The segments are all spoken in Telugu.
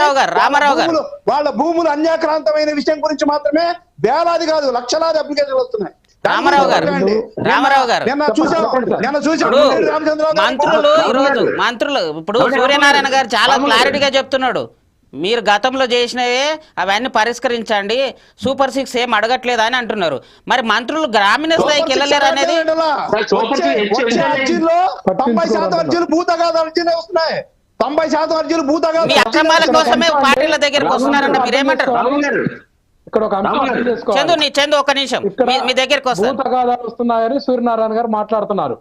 రామారావు గారు, రామారావు గారు. భూములు- వాళ్ళ భూములు అన్యాక్రాంతమైన విషయం గురించి మాత్రమే వేలాది కాదు లక్షలాది అప్లికేషన్లు వస్తున్నాయి. రామారావు గారు. రామారావు గారు. మంత్రులు ఈరోజు మంత్రులు ఇప్పుడు సూర్యనారాయణ గారు చాలా క్లారిటీగా చెప్తున్నాడు. మీరు గతంలో చేసినవే అవన్నీ పరిష్కరించండి. సూపర్ సిక్స్ ఏం అడగట్లేదు అని అంటున్నారు. మరి మంత్రులు గ్రామీణ స్థాయికి వెళ్ళలేరు అనేది? తొంభై శాతం అర్జీలు భూతగాద అర్జీలే వస్తున్నాయి. తొంభై శాతం అర్జీలు అక్రమాల కోసమే పార్టీల దగ్గరకు వస్తున్నారంటే మీరేమంటారు? ఇక్కడ ఒక. చందు చందు ఒక నిమిషం. మీ- మీ దగ్గరికి భూతగాదాలు వస్తున్నాయని సూర్యనారాయణ గారు మాట్లాడుతున్నారు.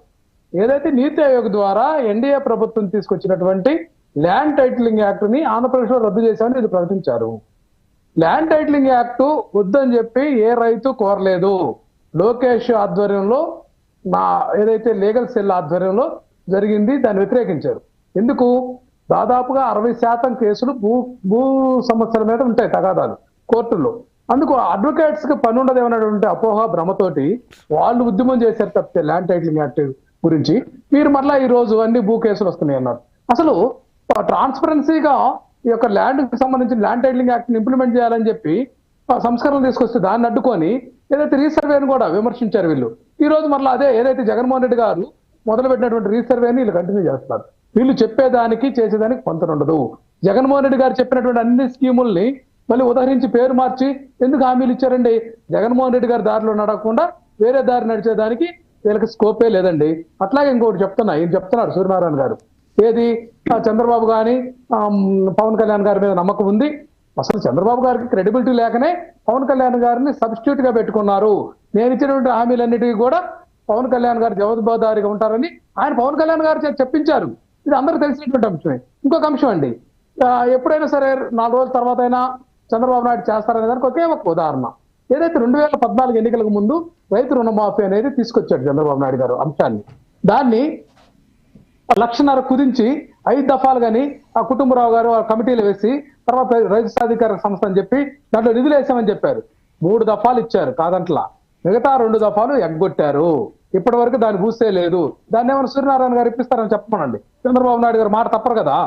ఏదైతే నీతి ఆయోగ్ ద్వారా ఎన్డీఏ ప్రభుత్వం తీసుకొచ్చినటువంటి ల్యాండ్ టైటిలింగ్ యాక్ట్ని ఆంధ్రప్రదేశ్లో రద్దు చేశామని ఇది ప్రకటించారు. ల్యాండ్ టైటిలింగ్ యాక్ట్ వద్దని చెప్పి ఏ రైతు కోరలేదు. లోకేష్ ఆధ్వర్యంలో నా ఏదైతే లీగల్ సెల్ ఆధ్వర్యంలో జరిగింది దాన్ని వ్యతిరేకించారు. ఎందుకు? దాదాపుగా అరవై శాతం కేసులు భూ భూ సమస్యల మీద ఉంటాయి తగాదాలు కోర్టుల్లో. అందుకు అడ్వకేట్స్కి పని ఉండదు ఏమన్నటువంటి అపోహ భ్రమతోటి వాళ్ళు ఉద్యమం చేశారు తప్పితే ల్యాండ్ టైటిలింగ్ యాక్ట్ గురించి. మీరు మరలా ఈ రోజు అన్ని భూ కేసులు వస్తున్నాయి అన్నారు. అసలు ట్రాన్స్పరెన్సీగా ఈ యొక్క ల్యాండ్కి సంబంధించిన ల్యాండ్ టైటిలింగ్ యాక్ట్ ఇంప్లిమెంట్ చేయాలని చెప్పి ఆ సంస్కరణలు తీసుకొస్తే దాన్ని అడ్డుకొని ఏదైతే రీసర్వేని కూడా విమర్శించారు వీళ్ళు. ఈ రోజు మరలా అదే ఏదైతే జగన్మోహన్ రెడ్డి గారు మొదలు పెట్టినటువంటి రీసర్వేని వీళ్ళు కంటిన్యూ చేస్తున్నారు. వీళ్ళు చెప్పేదానికి చేసేదానికి పొంతన ఉండదు. జగన్మోహన్ రెడ్డి గారు చెప్పినటువంటి అన్ని స్కీముల్ని మళ్ళీ ఉదహరించి పేరు మార్చి ఎందుకు హామీలు ఇచ్చారండి? జగన్మోహన్ రెడ్డి గారి దారిలో నడవకుండా వేరే దారి నడిచేదానికి వీళ్ళకి స్కోపే లేదండి. అట్లాగే ఇంకోటి చెప్తున్నా ఈయన చెప్తున్నారు సూర్యనారాయణ గారు. ఏది? చంద్రబాబు గాని పవన్ కళ్యాణ్ గారి మీద నమ్మకం ఉంది. అసలు చంద్రబాబు గారికి క్రెడిబిలిటీ లేకనే పవన్ కళ్యాణ్ గారిని సబ్స్టిట్యూట్గా పెట్టుకున్నారు. నేను ఇచ్చినటువంటి హామీలన్నిటికీ కూడా పవన్ కళ్యాణ్ గారు జవాబుదారీగా ఉంటారని ఆయన పవన్ కళ్యాణ్ గారు చెప్పించారు. ఇది అందరికీ తెలిసినటువంటి అంశమే. ఇంకొక అంశం అండి. ఎప్పుడైనా సరే నాలుగు రోజుల తర్వాత అయినా చంద్రబాబు నాయుడు చేస్తారనే దానికి ఒకే ఒక ఉదాహరణ. ఏదైతే రెండు వేల పద్నాలుగు ఎన్నికలకు ముందు రైతు రుణమాఫీ అనేది తీసుకొచ్చాడు చంద్రబాబు నాయుడు గారు అంశాన్ని. దాన్ని లక్షన్నర కుదించి ఐదు దఫాలు కానీ ఆ కుటుంబరావు గారు ఆ కమిటీలు వేసి తర్వాత రైతు సాధికార సంస్థ అని చెప్పి దాంట్లో నిధులు వేసామని చెప్పారు. మూడు దఫాలు ఇచ్చారు కాదంట్లా. మిగతా రెండు దఫాలు ఎగ్గొట్టారు. ఇప్పటి వరకు దాన్ని పూసే లేదు. దాన్ని ఏమైనా సూర్యనారాయణ గారు ఇప్పిస్తారని చెప్పమనండి. చంద్రబాబు నాయుడు గారు మాట తప్పరు కదా.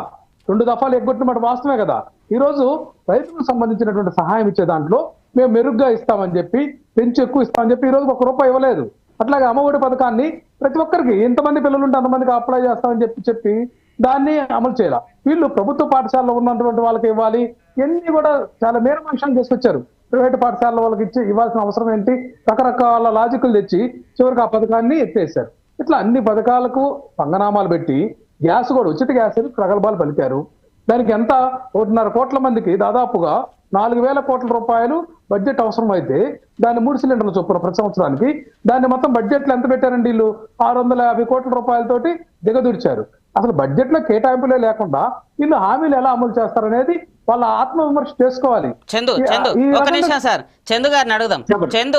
రెండు దఫాలు ఎగ్గొట్టిన మాట వాస్తవమే కదా. ఈ రోజు రైతులకు సంబంధించినటువంటి సహాయం ఇచ్చే దాంట్లో మేము మెరుగ్గా ఇస్తామని చెప్పి పెంచి ఎక్కువ ఇస్తామని చెప్పి ఈ రోజు ఒక రూపాయి ఇవ్వలేదు. అట్లాగే అమ్మఒడి పథకాన్ని ప్రతి ఒక్కరికి ఎంతమంది పిల్లలు ఉంటే అంతమందికి అప్లై చేస్తామని చెప్పి చెప్పి దాన్ని అమలు చేయాలి. వీళ్ళు ప్రభుత్వ పాఠశాలలో ఉన్నటువంటి వాళ్ళకి ఇవ్వాలి. ఇవన్నీ కూడా చాలా మేరమాంశాన్ని తీసుకొచ్చారు. ప్రైవేట్ పాఠశాల వాళ్ళకి ఇచ్చి ఇవ్వాల్సిన అవసరం ఏంటి? రకరకాల లాజిక్లు తెచ్చి చివరికి ఆ పథకాన్ని ఎత్తేసారు ఇట్లా అన్ని పథకాలకు పంగనామాలు పెట్టి గ్యాస్ కూడా ఉచిత గ్యాస్ ప్రగల్భాలు పలికారు. దానికి ఎంత? ఒకటిన్నర కోట్ల మందికి దాదాపుగా నాలుగు వేల కోట్ల రూపాయలు బడ్జెట్ అవసరం అయితే దాన్ని మూడు సిలిండర్లు చొప్పున ప్రతి సంవత్సరానికి దాన్ని మొత్తం బడ్జెట్లో ఎంత పెట్టారండి వీళ్ళు? ఆరు వందల యాభై కోట్ల రూపాయలతోటి దిగదుడిచారు. అసలు బడ్జెట్లో కేటాయింపులే లేకుండా వీళ్ళు హామీలు ఎలా అమలు చేస్తారనేది వాళ్ళ ఆత్మ విమర్శ చేసుకోవాలి. చందు చందు ఒక నిమిషం సార్. చందు గారిని అడుగుదాం. చందు